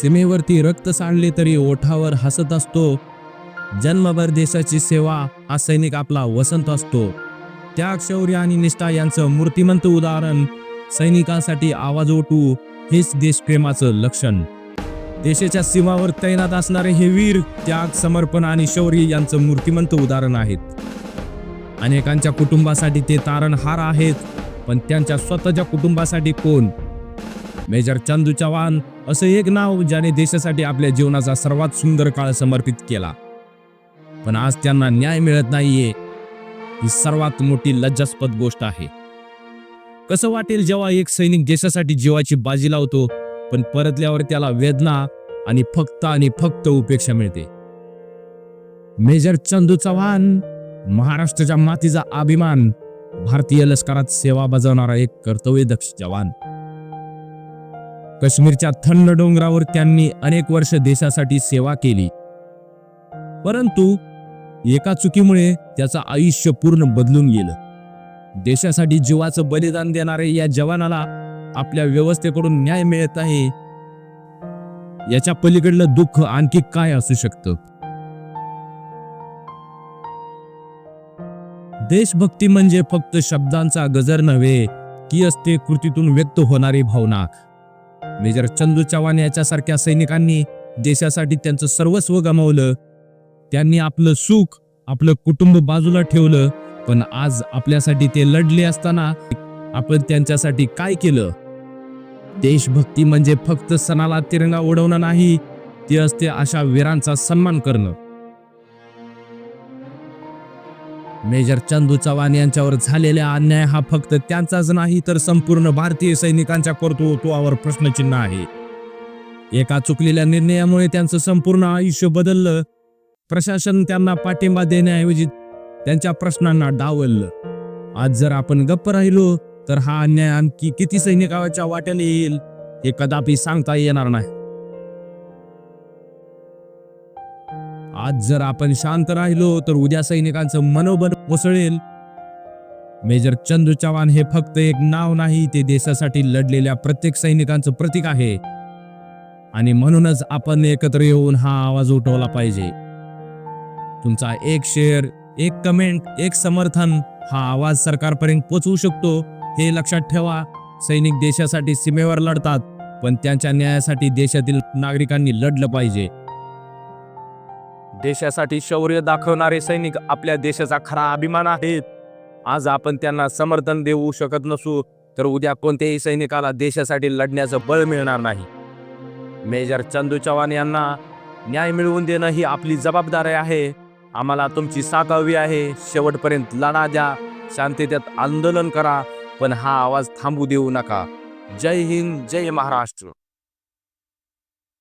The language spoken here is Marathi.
सीमेवरती रक्त सांडले तरी ओठावर हसत असतो. जन्मभर देशाची सेवा हा सैनिक आपला वसंत असतो. त्याग शौर्य आणि निष्ठा यांचं मूर्तिमंत उदाहरण सैनिकांसाठी आवाज ओटू हेच देशप्रेमाचं लक्षण. देशाच्या सीमावर तैनात असणारे हे वीर त्याग समर्पण आणि शौर्य यांचं मूर्तिमंत उदाहरण आहेत. अनेकांच्या कुटुंबासाठी ते तारणहार आहेत पण त्यांच्या स्वतःच्या कुटुंबासाठी कोण? मेजर चंदू चव्हाण असं एक नाव ज्याने देशासाठी आपल्या जीवनाचा सर्वात सुंदर काळ समर्पित केला. पण आज त्यांना न्याय मिळत नाहीये ही सर्वात मोठी लज्जास्पद गोष्ट आहे. कसं वाटेल जेव्हा एक सैनिक देशासाठी जीवाची बाजी लावतो पण परतल्यावर त्याला वेदना आणि फक्त आणि फक्त उपेक्षा मिळते. मेजर चंदू चव्हाण महाराष्ट्राच्या मातीचा अभिमान भारतीय लष्करात सेवा बजावणारा एक कर्तव्यदक्ष जवान. काश्मीरच्या थंड डोंगरावर त्यांनी अनेक वर्ष देशासाठी सेवा केली. परंतु एका चुकीमुळे त्याचं आयुष्य पूर्ण बदलून गेलं. देशासाठी जीवाचं बलिदान देणारे या जवानाला आपल्या व्यवस्थेकडून न्याय मिळत आहे. याच्या पलीकडलं दुःख आणखी काय असू शकतं? देशभक्ती म्हणजे फक्त शब्दांचा गजर नव्हे ती असते कृतीतून व्यक्त होणारी भावना. मेजर चंदू चव्हाण याच्यासारख्या सैनिकांनी देशासाठी त्यांचं सर्वस्व गमावलं त्यांनी आपलं सुख आपलं कुटुंब बाजूला ठेवलं पण आज आपल्यासाठी ते लढले असताना आपण त्यांच्यासाठी काय केलं? देशभक्ती म्हणजे फक्त सणाला तिरंगा उडवणं नाही ते असते अशा वीरांचा सन्मान करणं. मेजर चंदू चव्हाण यांच्यावर झालेला अन्याय हा फक्त त्यांचाच नाही तर संपूर्ण भारतीय सैनिकांच्या कर्तृत्वावर प्रश्नचिन्ह आहे. एका चुकलेल्या निर्णयामुळे त्यांचं संपूर्ण आयुष्य बदललं. प्रशासन त्यांना पाठिंबा देण्याऐवजी त्यांच्या प्रश्नांना डावललं. आज जर आपण गप्प राहिलो तर हा अन्याय आणखी किती सैनिकाच्या वाट्याने येईल हे कदापि सांगता येणार नाही. आज जर आपण शांत राहिलो तर उद्या सैनिकांचं मनोबल कोसळेल. मेजर चंदू चव्हाण हे फक्त एक नाव नाही ते देशासाठी लढलेल्या प्रत्येक सैनिकांचं प्रतीक आहे. आणि म्हणूनच आपण एकत्र येऊन हा आवाज उठवला पाहिजे. तुमचा एक शेअर एक कमेंट एक समर्थन हा आवाज सरकारपर्यंत पोचवू शकतो. हे लक्षात ठेवा सैनिक देशासाठी सीमेवर लढतात पण त्यांच्या न्यायासाठी देशातील नागरिकांनी लढलं पाहिजे. देशासाठी शौर्य दाखवणारे सैनिक आपल्या देशाचा खरा अभिमान आहेत. आज आपण त्यांना समर्थन देऊ शकत नसू तर उद्या कोणत्याही सैनिकाला देशासाठी लढण्याचं बळ मिळणार नाही. मेजर चंदू चव्हाण यांना न्याय मिळवून देणं ही आपली जबाबदारी आहे. आम्हाला तुमची साथ हवी आहे. शेवटपर्यंत लढा द्या. शांततेत आंदोलन करा. पण हा आवाज थांबू देऊ नका. जय हिंद जय महाराष्ट्र.